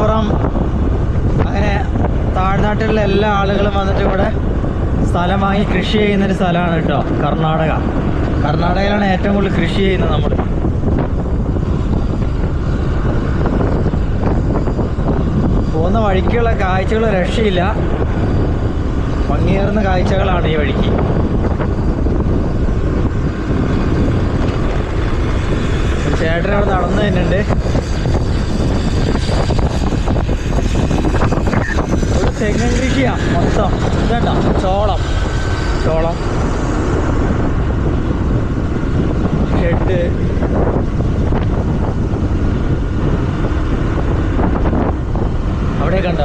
മലപ്പുറം അങ്ങനെ താഴ്നാട്ടിലുള്ള എല്ലാ ആളുകളും വന്നിട്ട് ഇവിടെ സ്ഥലം വാങ്ങി കൃഷി ചെയ്യുന്നൊരു സ്ഥലമാണ് കേട്ടോ കർണാടക. കർണാടകയിലാണ് ഏറ്റവും കൂടുതൽ കൃഷി ചെയ്യുന്നത് നമ്മൾ പോകുന്ന വഴിക്കുള്ള കാഴ്ചകൾ രക്ഷയില്ല. ഭംഗിയേറുന്ന കാഴ്ചകളാണ് ഈ വഴിക്ക്. ചേട്ടൻ അവിടെ നടന്നു തന്നെയുണ്ട് തെങ്ങൻ കൃഷിയാണ് മൊത്തം. ഇതണ്ട? ചോളം. ചോളം. ഷെഡ്. അവിടെ കണ്ട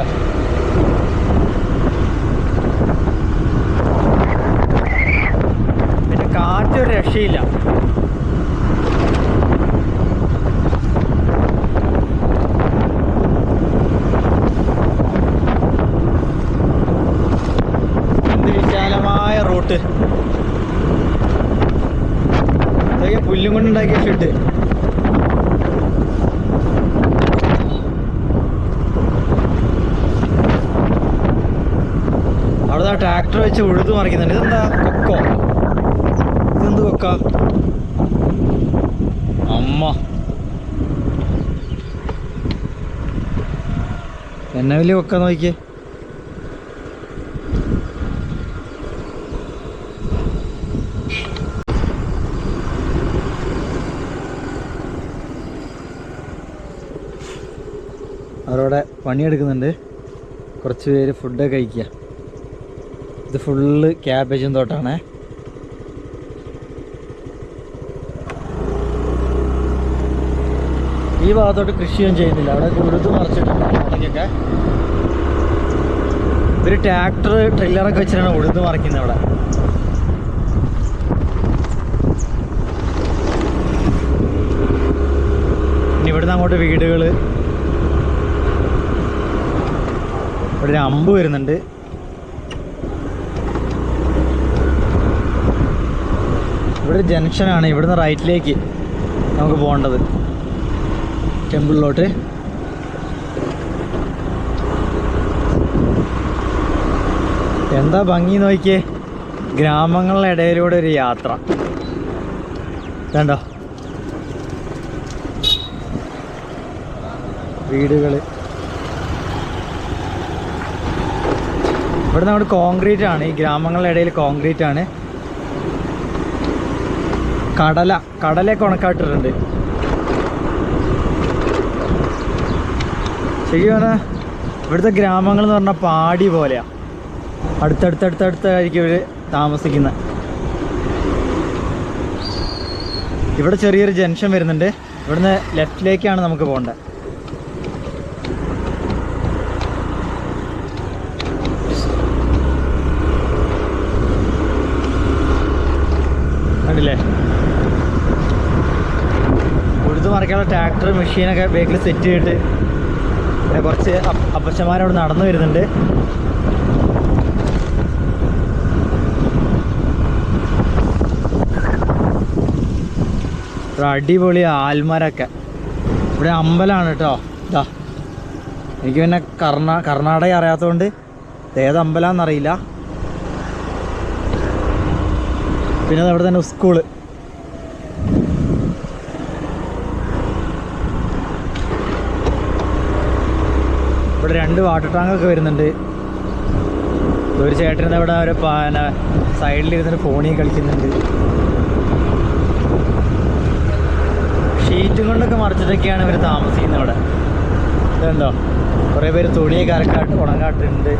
പിന്നെ കാറ്റൊരു രക്ഷയില്ല എന്ത് വിശാലമായ റൂട്ട് ഇതൊക്കെ പുല്ലും കൊണ്ടുണ്ടാക്കിയ ഷെഡ് അവിടെ വെച്ച് ഉഴുതു മറിക്കുന്നുണ്ട്. ഇതെന്താ? കൊക്കോ. ഇതെന്ത് കൊക്ക? അമ്മ. എന്നെ വലിയ കൊക്ക നോക്കിയേ. അവരവിടെ പണിയെടുക്കുന്നുണ്ട്. കുറച്ച് പേര് ഫുഡൊക്കെ കഴിക്കുക. ഇത് ഫുള്ള് ക്യാബേജും തോട്ടാണ്. ഈ ഭാഗത്തോട്ട് കൃഷിയൊന്നും ചെയ്യുന്നില്ല. അവിടെ ഉഴുതു മറിച്ചിട്ടുണ്ട് ഉണങ്ങിയൊക്കെ ഒരു ട്രാക്ടർ ട്രില്ലറൊക്കെ വെച്ചിട്ടാണ് ഉഴുതു മറിക്കുന്നത് അവിടെ. ഇനി ഇവിടുന്ന് അങ്ങോട്ട് വീടുകൾ ഇവിടെ ഒരു അമ്പ് വരുന്നുണ്ട്. ഇവിടെ ഒരു ജംഗ്ഷനാണ് ഇവിടുന്ന് റൈറ്റിലേക്ക് നമുക്ക് പോകേണ്ടത്. ടെമ്പിളിലോട്ട്. എന്താ ഭംഗി നോക്കിയേ? ഗ്രാമങ്ങളുടെ ഇടയിലൂടെ ഒരു യാത്ര. കണ്ടോ? വീടുകൾ ഇവിടെ നമ്മുടെ കോൺക്രീറ്റ് ആണ്. ഈ ഗ്രാമങ്ങളുടെ ഇടയിൽ കോൺക്രീറ്റ് ആണ്. കടല കടലയൊക്കെ ഉണക്കാട്ടിട്ടുണ്ട് ശരിക്കും ഇവിടുത്തെ ഗ്രാമങ്ങൾ എന്ന് പറഞ്ഞാൽ പാടി പോലെയാ. അടുത്തടുത്തടുത്തടുത്തായിരിക്കും ഇവർ താമസിക്കുന്നത് ഇവിടെ ചെറിയൊരു ജംഗ്ഷൻ വരുന്നുണ്ട്. ഇവിടുന്ന് ലെഫ്റ്റിലേക്കാണ് നമുക്ക് പോകേണ്ടത് കണ്ടില്ലേ? ഉഴുതു മറിക്കാനുള്ള ട്രാക്ടർ മെഷീനൊക്കെ ബേക്കിൽ സെറ്റ് ചെയ്തിട്ട് കുറച്ച് അപ്പ- അപ്പച്ചന്മാരവിടെ നടന്നു വരുന്നുണ്ട്. അടിപൊളി ആൽമരൊക്കെ. ഇവിടെ അമ്പലമാണ് കേട്ടോ ഇതാ എനിക്ക് പിന്നെ കർണാ കർണാടക അറിയാത്തതുകൊണ്ട് ഏത് അമ്പലമാണെന്നറിയില്ല പിന്നെ അവിടെ തന്നെ സ്കൂൾ ഇവിടെ രണ്ട് വാട്ടർ ടാങ്കൊക്കെ വരുന്നുണ്ട്. ഒരു ചേട്ടൻ അവിടെ ഒരു പിന്നെ സൈഡിലിരുന്നിട്ട് ഫോണിൽ കളിക്കുന്നുണ്ട്. ഷീറ്റും കൊണ്ടൊക്കെ മറിച്ചിട്ടൊക്കെയാണ് ഇവർ താമസിക്കുന്നത് ഇവിടെ. ഇതുണ്ടോ കുറേ പേര് തുണിയൊക്കെ അരക്കാട്ട് ഉണങ്ങാട്ടുണ്ട്.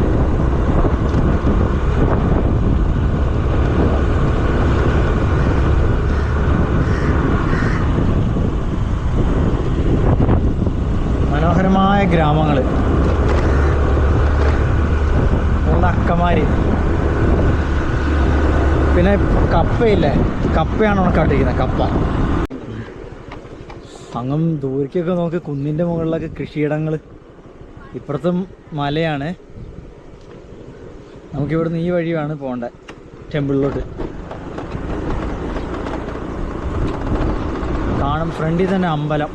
മനോഹരമായ ഗ്രാമങ്ങൾ മൂന്ന് അക്കമാര് പിന്നെ കപ്പയില്ലേ? കപ്പയാണ് ഉണക്കാട്ടിരിക്കുന്നത് കപ്പ. അങ്ങും ദൂരേക്കൊക്കെ നോക്കി കുന്നിന്റെ മുകളിലൊക്കെ കൃഷിയിടങ്ങൾ ഇപ്പുറത്തെ മലയാണ്. നമുക്കിവിടുന്ന് ഈ വഴിയാണ് പോകേണ്ടത് ടെമ്പിളിലോട്ട്. കാണും ഫ്രണ്ടിൽ തന്നെ അമ്പലം.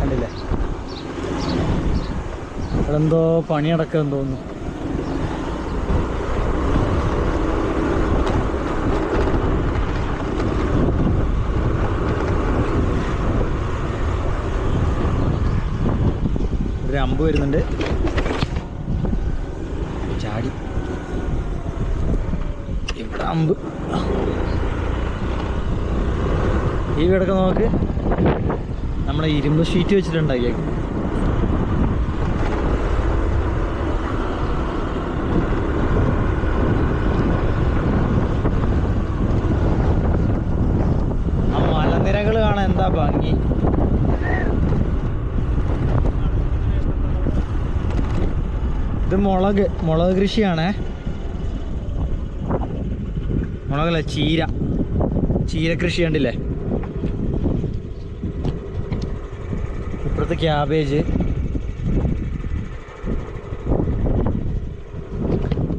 കണ്ടില്ലേ? ഇവിടെ എന്തോ പണി നടക്കുമെന്ന് തോന്നുന്നു. ഒരു അമ്പ് വരുന്നുണ്ട്. ചാടി. ഇവിടെ അമ്പ്. ഈ വീടൊക്കെ നോക്ക്. നമ്മുടെ ഇരുമ്പ് ഷീറ്റ് വെച്ചിട്ടുണ്ടാക്കിയേക്കും ആ മലനിരകൾ കാണാൻ എന്താ ഭംഗി ഇത് മുളക്. മുളക് കൃഷിയാണേ. മുളകല്ല ചീര. ചീര കൃഷി കണ്ടില്ലേ? ഇപ്പുറത്ത് ക്യാബേജ്.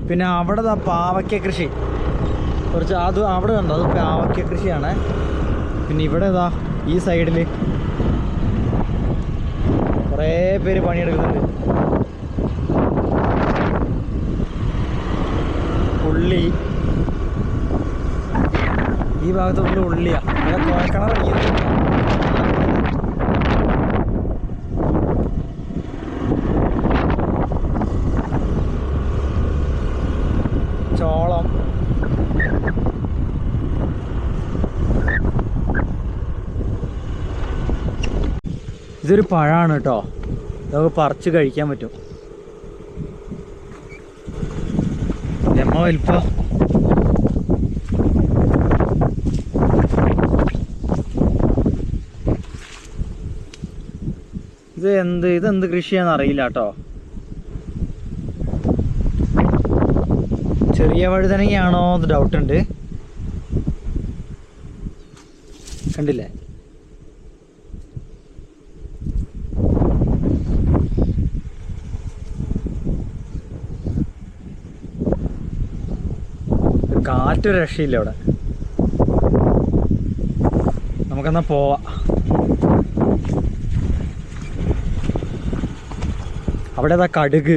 പിന്നെ അവിടെ പാവയ്ക്ക കൃഷി. കുറച്ച് അത് അവിടെ കണ്ടോ? അത് പാവയ്ക്ക കൃഷിയാണ്. പിന്നെ ഇവിടെ ഇതാ ഈ സൈഡിൽ കുറേ പേര് പണിയെടുക്കുന്നുണ്ട് ഉള്ളി ഈ ഭാഗത്ത് ഫുള്ള് ഉള്ളിയാ. ഇവിടെ ചോളം. ഇതൊരു പഴമാണ് കേട്ടോ നമുക്ക് പറിച്ച് കഴിക്കാൻ പറ്റും. ലെമ്മ വലിപ്പം ഇത് എന്ത് ഇതെന്ത് കൃഷിയാന്ന് അറിയില്ല കേട്ടോ ചെറിയ വഴുതനങ്ങയാണോ എന്ന് ഡൗട്ട് ഉണ്ട്. കണ്ടില്ലേ? കാറ്റൊരു രക്ഷയില്ല അവിടെ. നമുക്കെന്നാ പോവാ. അവിടെ അതാ കടുക്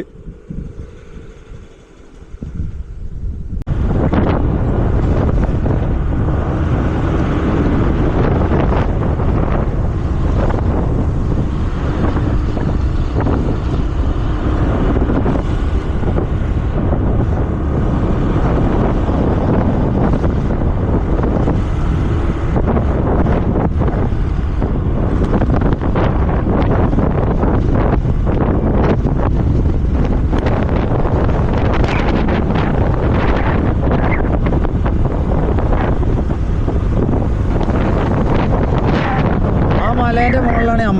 ആ മലേന്റെ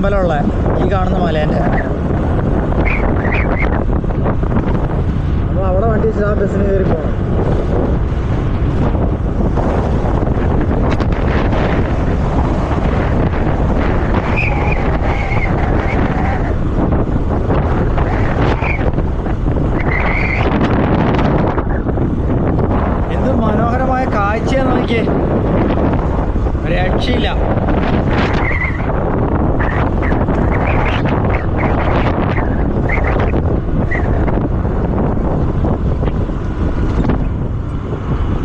മുകളിലാണ് ഈ കാണുന്ന മലേന്റെ അപ്പൊ അവിടെ വണ്ടി വെച്ചിട്ട് ആ ബസ്സിന് കയറി പോകണം എന്ത് മനോഹരമായ കാഴ്ചയാന്ന് നോക്കിയേ ഒരു രക്ഷയില്ല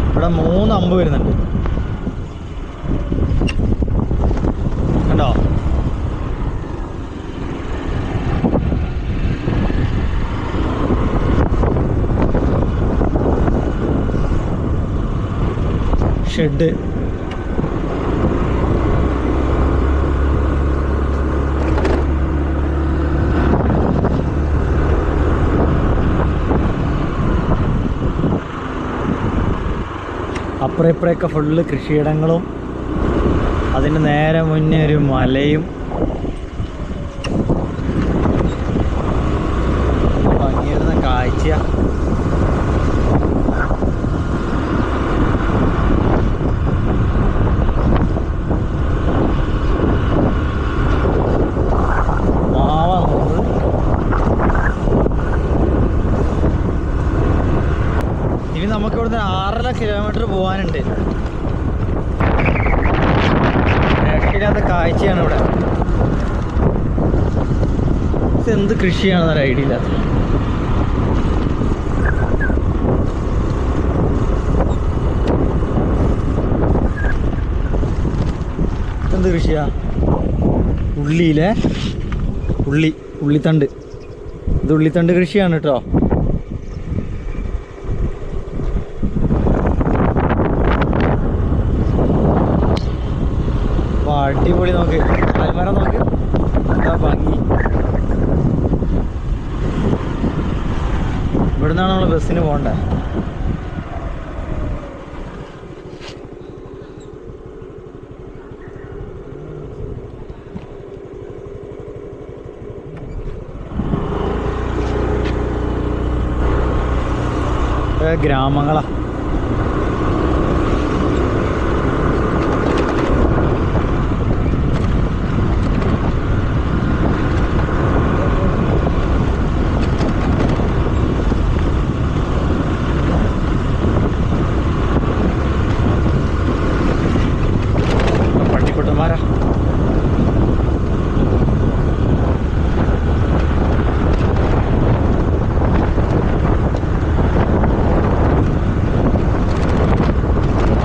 ഇവിടെ മൂന്ന് അമ്പ് വരുന്നുണ്ട് കണ്ടോ ഷെഡ് അപ്പുറം ഇപ്പുറമൊക്കെ ഫുള്ള് കൃഷിയിടങ്ങളും അതിന് നേരെ മുന്നേ ഒരു മലയും. ഭംഗിയായിരുന്ന കാഴ്ച മാവാ തോന്നുന്നത് ഇനി നമുക്ക് ഇവിടുന്ന് ആറര കിലോമീറ്റർ പോകാനുണ്ട് രക്ഷയില്ലാത്ത കാഴ്ചയാണ് ഇവിടെ ഇത് കൃഷിയാണ് കൃഷിയാണെന്നൊരു ഐഡിയ ഇല്ലാത്ത. എന്ത് കൃഷിയാ? ഉള്ളിയിലെ? ഉള്ളി ഉള്ളിത്തണ്ട്. ഇത് ഉള്ളിത്തണ്ട് കൃഷിയാണ് കേട്ടോ വാ, അടിപൊളി നോക്ക് ആൽമരം നോക്ക് എന്താ ഭംഗി ഇവിടുന്നാണ് നമ്മൾ ബസ്സിന് പോകണ്ടേ ഇതൊക്കെ ഗ്രാമങ്ങളാ പട്ടിക്കുട്ടന്മാരാ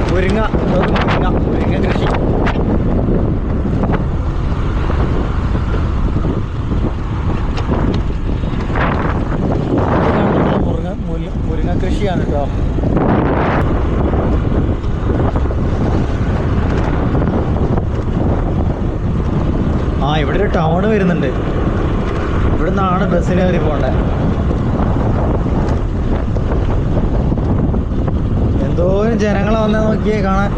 മുരിങ്ങ ഇതൊക്കെ മുരിങ്ങ മുരിങ്ങ കൃഷി ഇത് മുരിങ്ങ മുരി- മുരിങ്ങ കൃഷിയാണ് കേട്ടോ ആ ടൗൺ വരുന്നുണ്ട്. ഇവിടെ നിന്നാണ് ബസ്സിൽ കയറി പോണ്ടേ എന്തോരം ജനങ്ങളെ വന്നാൽ നോക്കിയേ കാണാൻ.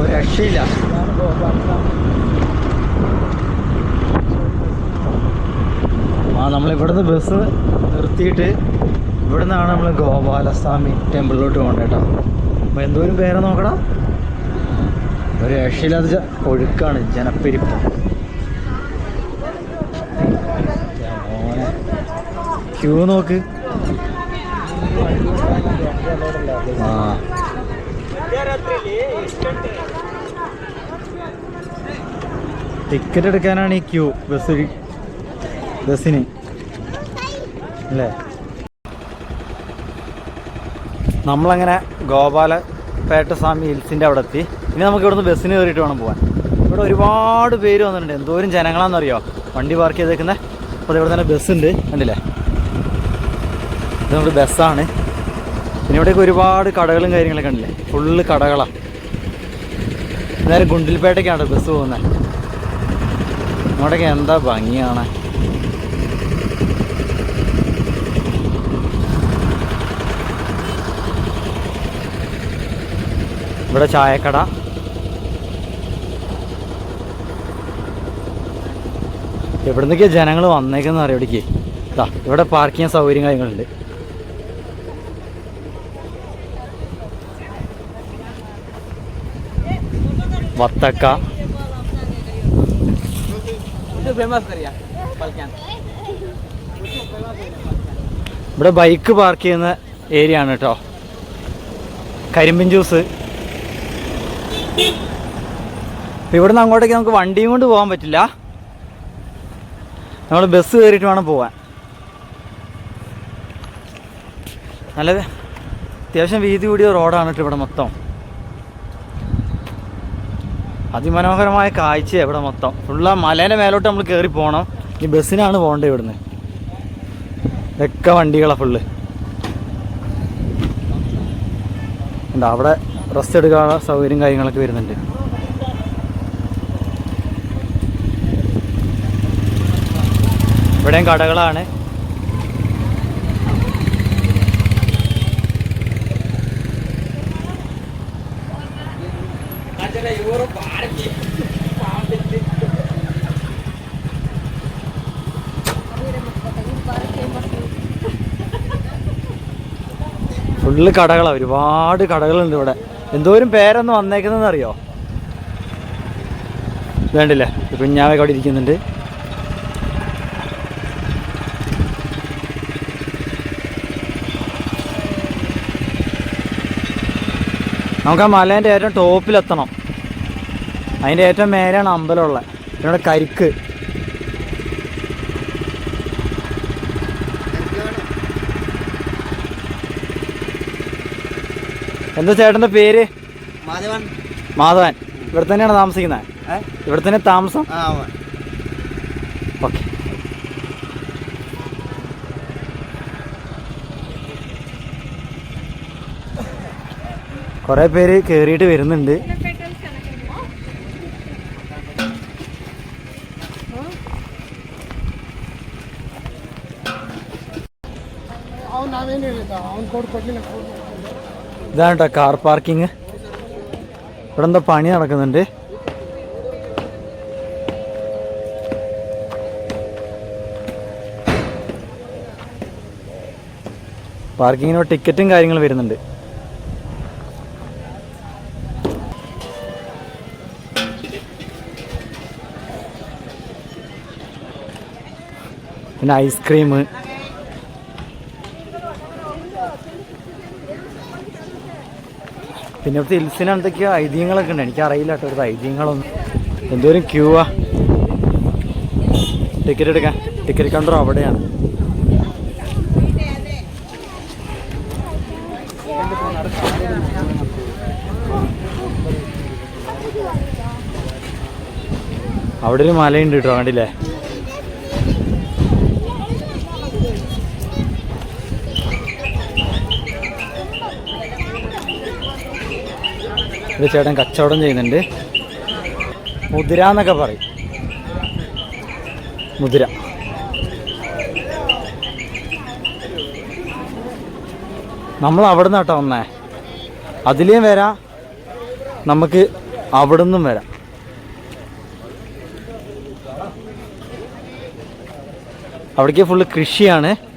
ഒരു രക്ഷയില്ല. ആ നമ്മളിവിടുന്ന് ബസ് നിർത്തിയിട്ട് ഇവിടെ നിന്നാണ് നമ്മൾ ഗോപാലസ്വാമി ടെമ്പിളിലോട്ട് പോകേണ്ടത് കേട്ടോ അപ്പോൾ എന്തോരം പേരെ നോക്കണം? ഒരു രക്ഷയില്ലാത്ത ഒഴുക്കാണ് ജനപ്പെരിപ്പ്. ക്യൂ നോക്ക്. ആ. ടിക്കറ്റ് എടുക്കാനാണ് ഈ ക്യൂ ബസ് ബസ്സിന്. അല്ലേ? നമ്മളങ്ങനെ ഗോപാലപേട്ട സ്വാമി ഹിൽസിന്റെ അവിടെ എത്തി ഇനി നമുക്ക് ഇവിടുന്ന് ബസ്സിന് കയറിയിട്ട് വേണം പോകാൻ ഇവിടെ ഒരുപാട് പേര് വന്നിട്ടുണ്ട്. എന്തോരം ജനങ്ങളാണെന്നറിയോ? വണ്ടി പാർക്ക് ചെയ്തേക്കുന്നത് അപ്പോൾ ഇവിടെ തന്നെ ബസ്സുണ്ട്. കണ്ടില്ലേ? ഇത് നമ്മുടെ ബസ്സാണ്. പിന്നെ ഇവിടെയൊക്കെ ഒരുപാട് കടകളും കാര്യങ്ങളൊക്കെ ഉണ്ടല്ലേ? ഫുള്ള് കടകളാണ് നേരെ ഗുണ്ടിൽപേട്ടയ്ക്കാണ് ബസ് പോകുന്നത് ഇങ്ങോട്ടൊക്കെ എന്താ ഭംഗിയാണ് ഇവിടെ ചായക്കട. എവിടുന്നൊക്കെയാണ് ജനങ്ങൾ വന്നേക്കെന്ന് അറിയാം ഇവിടേക്ക്? ഇവിടെ പാർക്കിങ് സൗകര്യം കാര്യങ്ങളുണ്ട്. വത്തക്ക. ഇവിടെ ബൈക്ക് പാർക്ക് ചെയ്യുന്ന ഏരിയ ആണ് കേട്ടോ കരിമ്പിൻ ജ്യൂസ് ഇവിടുന്ന് അങ്ങോട്ടേക്ക് നമുക്ക് വണ്ടിയും കൊണ്ട് പോകാൻ പറ്റില്ല. നമ്മൾ ബസ് കയറിയിട്ട് വേണം പോവാൻ. നല്ല അത്യാവശ്യം വീതി കൂടിയ റോഡാണ് കേട്ടോ ഇവിടെ മൊത്തം. അതിമനോഹരമായ കാഴ്ച ഇവിടെ മൊത്തം. ഫുള്ള മലേന്റെ മേലോട്ട് നമ്മൾ കയറി പോകണം ഈ ബസ്സിനാണ് പോകേണ്ടത് ഇവിടുന്ന്. ഇതൊക്കെ വണ്ടികളാണ് ഫുള്ള് എന്താ അവിടെ റെസ്റ്റ് എടുക്കാനുള്ള സൗകര്യം കാര്യങ്ങളൊക്കെ വരുന്നുണ്ട്. ഇവിടെയും കടകളാണ്. ഫുള്ള് കടകളാണ് ഒരുപാട് കടകളുണ്ട് ഇവിടെ. എന്തോരും പേരൊന്ന് വന്നേക്കുന്നതെന്ന് അറിയോ വേണ്ടില്ലേ കുഞ്ഞാവൊക്കെ അവിടെ ഇരിക്കുന്നുണ്ട്. നമുക്ക് ആ മലേന്റെ ഏറ്റവും ടോപ്പിലെത്തണം. അതിന്റെ ഏറ്റവും മേലെയാണ് അമ്പലമുള്ളത് ഇവിടെ കരിക്ക്. എന്താ ചേട്ടന്റെ പേര്? മാധവൻ. മാധവൻ. ഇവിടെ തന്നെയാണ് താമസിക്കുന്നത്? ഇവിടെ തന്നെ താമസം? ആ ഓക്കെ. കുറേ പേര് കയറിയിട്ട് വരുന്നുണ്ട്. ഇതാണ് കേട്ടോ കാർ പാർക്കിങ് ഇവിടെ എന്താ പണി നടക്കുന്നുണ്ട് പാർക്കിങ്ങിന് ടിക്കറ്റും കാര്യങ്ങളും വരുന്നുണ്ട്. പിന്നെ ഐസ്ക്രീം പിന്നെ ഇവിടുത്തെ ഹിൽസിന് എന്തൊക്കെയോ ഐതിഹ്യങ്ങളൊക്കെ ഉണ്ട്? എനിക്ക് അറിയില്ല കേട്ടോ ഇവിടുത്തെ ഐതിഹ്യങ്ങളൊന്നും. എന്തോരം ക്യൂ ആ? ടിക്കറ്റ് എടുക്കാൻ ടിക്കറ്റ് കൗണ്ടർ അവിടെയാണ്. അവിടെ ഒരു മലയുണ്ട് കേട്ടോ കണ്ടില്ലേ? ഒരു ചേട്ടൻ കച്ചവടം ചെയ്യുന്നുണ്ട്. മുതിര എന്നൊക്കെ പറയും. മുതിര. നമ്മൾ അവിടെ നിന്ന് കേട്ടോ വന്നേ. അതിലേയും വരാം. നമുക്ക് അവിടെ നിന്നും വരാം. അവിടേക്ക് ഫുള്ള് കൃഷിയാണ്.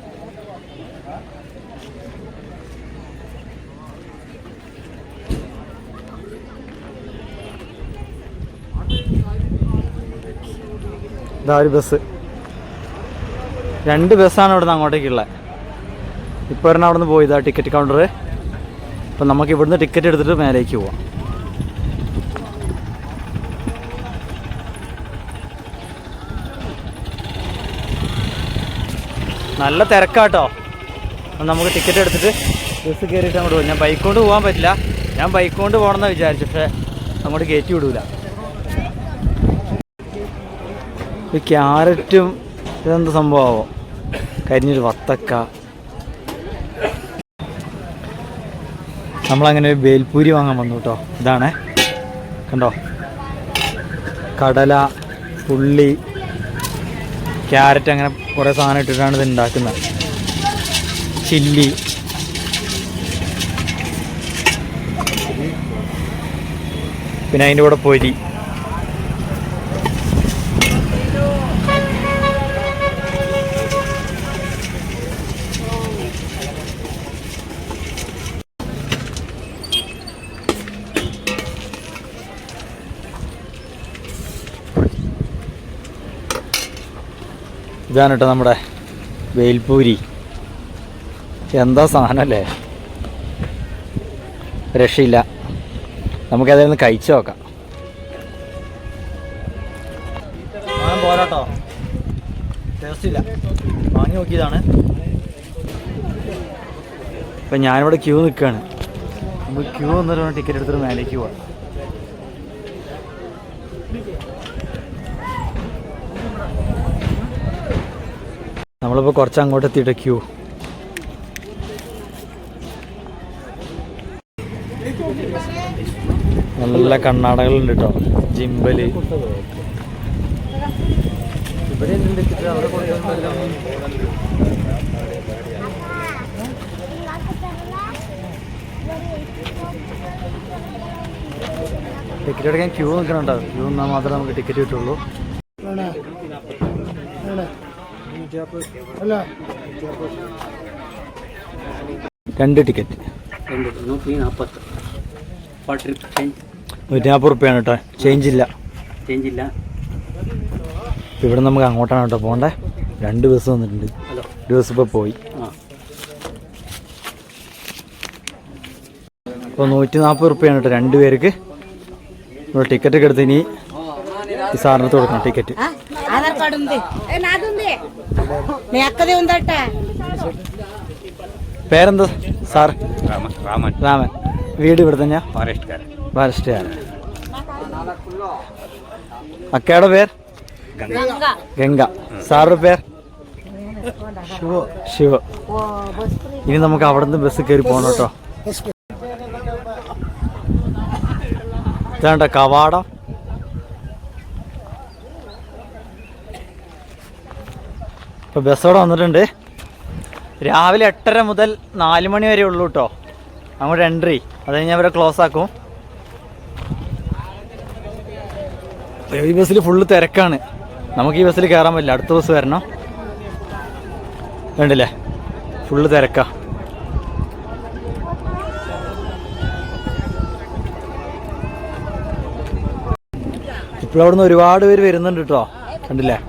ഇതാ ഒരു ബസ്. രണ്ട് ബസ്സാണ് ഇവിടുന്ന് അങ്ങോട്ടേക്കുള്ളത് ഇപ്പോൾ ഒരെണ്ണം അവിടെ നിന്ന് പോയി ഇതാ ടിക്കറ്റ് കൗണ്ടർ അപ്പം നമുക്ക് ഇവിടുന്ന് ടിക്കറ്റ് എടുത്തിട്ട് മേലേക്ക് പോവാം. നല്ല തിരക്കാട്ടോ. നമുക്ക് ടിക്കറ്റ് എടുത്തിട്ട് ബസ് കയറിയിട്ട് അങ്ങോട്ട് പോകും ഞാൻ ബൈക്ക് കൊണ്ട് പോകാൻ പറ്റില്ല. ഞാൻ ബൈക്ക് കൊണ്ട് പോകണമെന്നാണ് വിചാരിച്ചു പക്ഷേ അങ്ങോട്ട് കയറ്റി വിടൂല. ഈ ക്യാരറ്റും ഇതെന്ത് സംഭവമാവോ കരിഞ്ഞൊരു വത്തക്ക. നമ്മളങ്ങനെ ഒരു ബേൽപൂരി വാങ്ങാൻ വന്നു കേട്ടോ. ഇതാണേ. കണ്ടോ? കടല ഉള്ളി ക്യാരറ്റ് അങ്ങനെ കുറേ സാധനം ഇട്ടിട്ടാണ് ഇത് ഉണ്ടാക്കുന്നത്. ചില്ലി. പിന്നെ അതിന്റെ കൂടെ പൊരി. ഇതാണ് കേട്ടോ നമ്മുടെ വേൽപൂരി. എന്താ സാധനമല്ലേ? രക്ഷയില്ല. നമുക്കതിൽ കഴിച്ചു നോക്കാം. പോരാട്ടോ. ടേസ്റ്റ് ഇല്ല. വാങ്ങി നോക്കിയതാണ്. ഇപ്പം ഞാനിവിടെ ക്യൂ നിൽക്കുകയാണ് നമ്മൾ ക്യൂ വന്നിട്ട് ടിക്കറ്റ് എടുത്തിട്ട് മേലേക്ക് പോവാം നമ്മളിപ്പോൾ കുറച്ച് അങ്ങോട്ട് എത്തിയിട്ട് ക്യൂ. നല്ല കണ്ണാടകളുണ്ട് കേട്ടോ ജിമ്പൽ. ടിക്കറ്റ് എടുക്കാൻ ക്യൂ നിൽക്കണുണ്ടോ? ക്യൂ നിന്നാൽ മാത്രമേ നമുക്ക് ടിക്കറ്റ് കിട്ടുള്ളൂ. രണ്ട് ടിക്കറ്റ്. നൂറ്റി നാൽപ്പത്ത് per change? നൂറ്റി നാൽപ്പത് റുപ്യാണ് കേട്ടോ ചേഞ്ച് ഇല്ല. ചേഞ്ച് ഇല്ല. ഇവിടെ നമുക്ക് അങ്ങോട്ടാണ് കേട്ടോ പോകണ്ടേ. രണ്ട് ബസ് വന്നിട്ടുണ്ട്. ഒരു ബസ് ഇപ്പോൾ പോയി. ഇപ്പോൾ നൂറ്റി നാൽപ്പത് റുപ്യാണ് കേട്ടോ രണ്ട് പേർക്ക്. ഇവിടെ ടിക്കറ്റ് എടുത്തിനി എടുത്ത് ഇനി ఈ సార్ తోడుకున్నా టికెట్ പേരെന്താ? സാർ? രാമൻ. രാമൻ. വീട് ഇവിടെ തന്നെയാ? ഫോറസ്റ്റുകാരൻ അക്കയുടെ പേർ ഗംഗ. സാറുടെ പേർ ശിവ. ശിവ. ഇനി നമുക്ക് അവിടെ നിന്ന് ബസ് കയറി പോകണം കേട്ടോ. ഇതാണ്ട കവാടം. ഇപ്പൊ ബസ് അവിടെ വന്നിട്ടുണ്ട്. രാവിലെ എട്ടര മുതൽ നാല് മണി വരെ ഉള്ളൂ കേട്ടോ അങ്ങോട്ട് എൻട്രി അത് കഴിഞ്ഞ് അവരെ ക്ലോസ് ആക്കും. ഈ ബസ്സിൽ ഫുള്ള് തിരക്കാണ്. നമുക്ക് ഈ ബസ്സിൽ കയറാൻ പറ്റില്ല. അടുത്ത ബസ് വരണം. വേണ്ടില്ലേ ഫുള്ള് തിരക്കാ. ഇപ്പോഴവിടുന്ന് ഒരുപാട് പേര് വരുന്നുണ്ട് കേട്ടോ കണ്ടില്ലേ?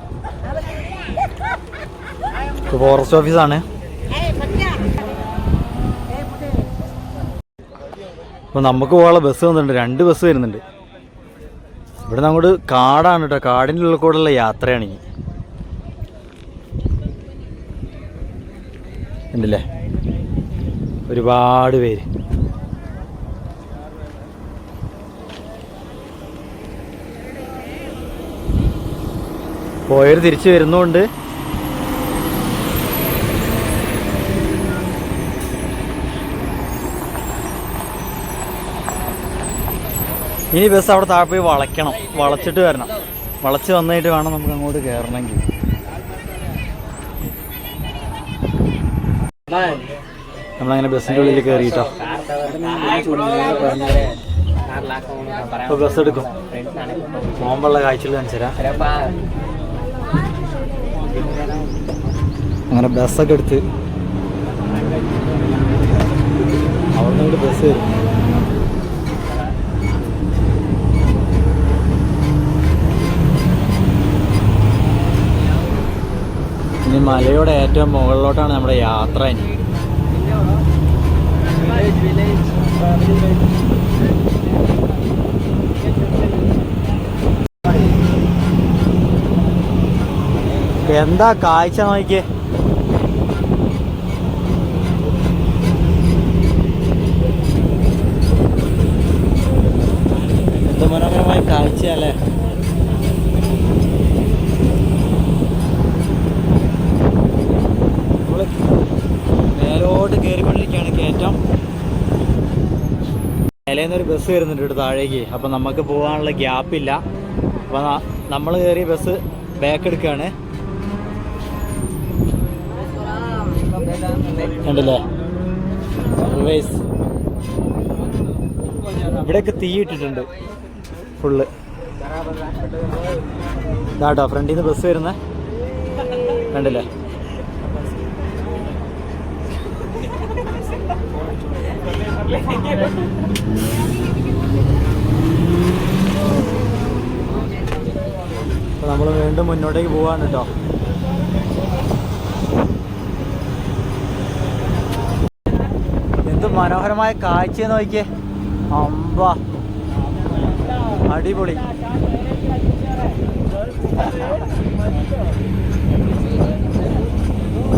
ഫോറസ്റ്റ് ഓഫീസാണ് അപ്പോൾ നമുക്ക് പോകാനുള്ള ബസ് വന്നിട്ടുണ്ട്. രണ്ട് ബസ് വരുന്നുണ്ട്. ഇവിടെ നിന്ന് അങ്ങോട്ട് കാടാണ് കേട്ടോ കാടിന്റെ ഉള്ളിൽ കൂടെയുള്ള യാത്രയാണ് ഇനി. ഉണ്ടല്ലേ? ഒരുപാട് പേര്. പോയവർ തിരിച്ചു വരുന്നുണ്ട്. ഇനി ബസ് അവിടെ താഴെ പോയി വളയ്ക്കണം. വളച്ചിട്ട് വരണം. വളച്ച് വന്നിട്ട് വേണം നമുക്ക് അങ്ങോട്ട് കയറണമെങ്കിൽ നമ്മളങ്ങനെ ബസ്സിന്റെ ഉള്ളിൽ കയറിയിട്ടോ അപ്പോൾ ബസ് എടുക്കും. പോകുമ്പോള്ള കാഴ്ചകൾ കാണിച്ചു തരാം. അങ്ങനെ ബസ്സൊക്കെ എടുത്ത്. അവിടെ നിന്ന് ബസ് വരും. ഇനി മലയുടെ ഏറ്റവും മുകളിലോട്ടാണ് നമ്മുടെ യാത്ര ഇനി. എന്താ കാഴ്ച നോക്കിയേ എന്ത് മനോഹരമായ കാഴ്ചയല്ലേ നമ്മൾ മേലോട്ട് കയറിക്കൊണ്ടിരിക്കുകയാണ് കയറ്റം മേലേന്ന് ഒരു ബസ് വരുന്നുണ്ട് ഇവിടെ താഴേക്ക്. അപ്പം നമുക്ക് പോകാനുള്ള ഗ്യാപ്പില്ല അപ്പം നമ്മൾ കയറിയ ബസ് ബാക്ക് എടുക്കുകയാണ് കണ്ടില്ലേ? ഓൾവേസ് ഇവിടെയൊക്കെ തീ ഇട്ടിട്ടുണ്ട്. ഫുള്ള്. ഇതാട്ടോ ഫ്രണ്ടിൽ നിന്ന് ബസ് വരുന്ന. കണ്ടില്ലേ? നമ്മൾ വീണ്ടും മുന്നോട്ടേക്ക് പോവാണ് കേട്ടോ എന്ത് മനോഹരമായ കാഴ്ച നോക്കിയേ. അമ്പ. അടിപൊളി.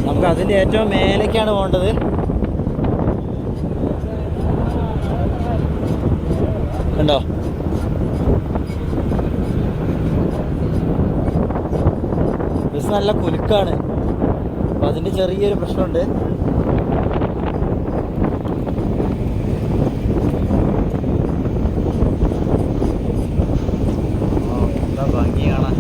നമുക്ക് അതിന്റെ ഏറ്റവും മേലേക്കാണ് പോകേണ്ടത്. ഉണ്ടോ ബസ് നല്ല കുലുക്കാണ്. അപ്പൊ അതിന്റെ ചെറിയൊരു പ്രശ്നമുണ്ട് ഓ, എന്താ ഭംഗി കാണാൻ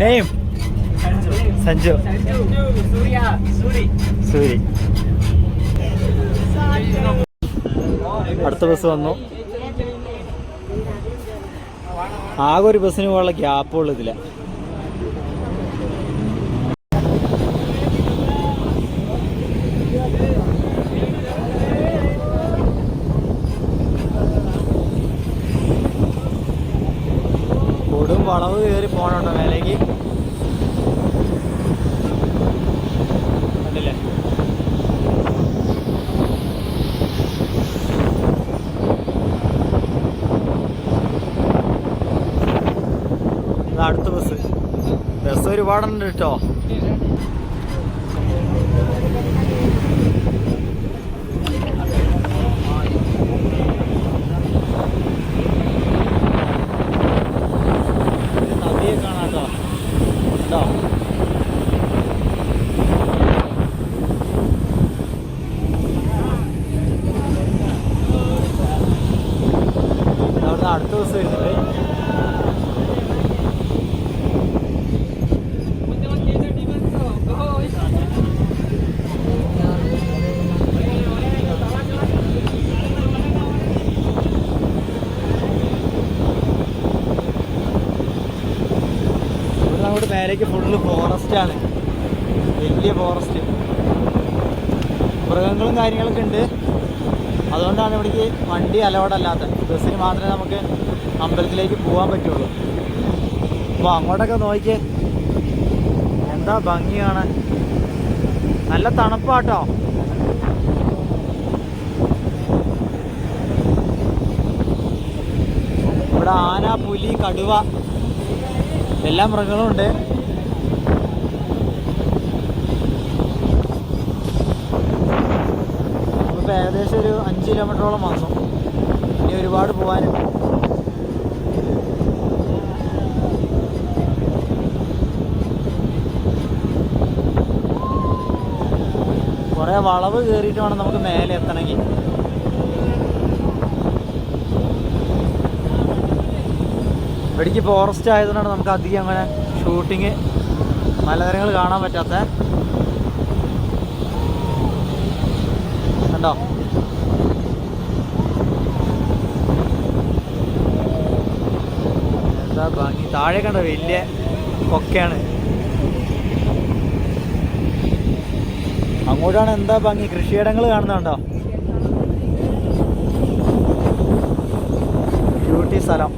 നെയിം സഞ്ജു. സൂരി. അടുത്ത ബസ് വന്നു. ആകെ ഒരു ബസ്സിന് പോകാനുള്ള ഗ്യാപ്പ് ഇതില്ല കൊടും വളവ് കയറി പോകണുണ്ടോ മേലേക്ക് കണ്ടില്ലേ അടുത്ത ബസ് ബസ് ഒരുപാടുണ്ട് കേട്ടോ നദിയെ കാണാം കേട്ടോ കേട്ടോ അവിടുന്ന് അടുത്ത ബസ് വരുന്നുണ്ട് ഇവിടെ അങ്ങോട്ട് മേലേക്ക് ഫുള്ള് ഫോറസ്റ്റ് ആണ്. വലിയ ഫോറസ്റ്റ് മൃഗങ്ങളും കാര്യങ്ങളൊക്കെ ഉണ്ട്. അതുകൊണ്ടാണ് ഇവിടേക്ക് വണ്ടി അലവടല്ലാത്ത ബസ്സിന് മാത്രമേ നമുക്ക് അമ്പലത്തിലേക്ക് പോകാൻ പറ്റുള്ളൂ. അപ്പോൾ അങ്ങോട്ടൊക്കെ നോക്കിയേ. എന്താ ഭംഗിയാണ്. നല്ല തണുപ്പാട്ടോ. ഇവിടെ ആന പുലി കടുവ എല്ലാ മൃഗങ്ങളും ഉണ്ട്. നമ്മളിപ്പോൾ ഏകദേശം ഒരു അഞ്ച് കിലോമീറ്ററോളം വന്നു ഇനി ഒരുപാട് പോകാനുണ്ട് കുറേ വളവ് കയറിയിട്ട് വേണം നമുക്ക് മേലെ എത്തണമെങ്കിൽ. ഇവിടേക്ക് ഫോറസ്റ്റ് ആയതുകൊണ്ടാണ് നമുക്ക് അധികം അങ്ങനെ ഷൂട്ടിങ് മലനിരകൾ കാണാൻ പറ്റാത്ത കണ്ടോ എന്താ ഭംഗി? താഴെ കണ്ട വലിയ കൊക്കയാണ്. അങ്ങോട്ടാണ് എന്താ ഭംഗി? കൃഷിയിടങ്ങൾ കാണുന്നുണ്ടോ? ബ്യൂട്ടി സ്ഥലം.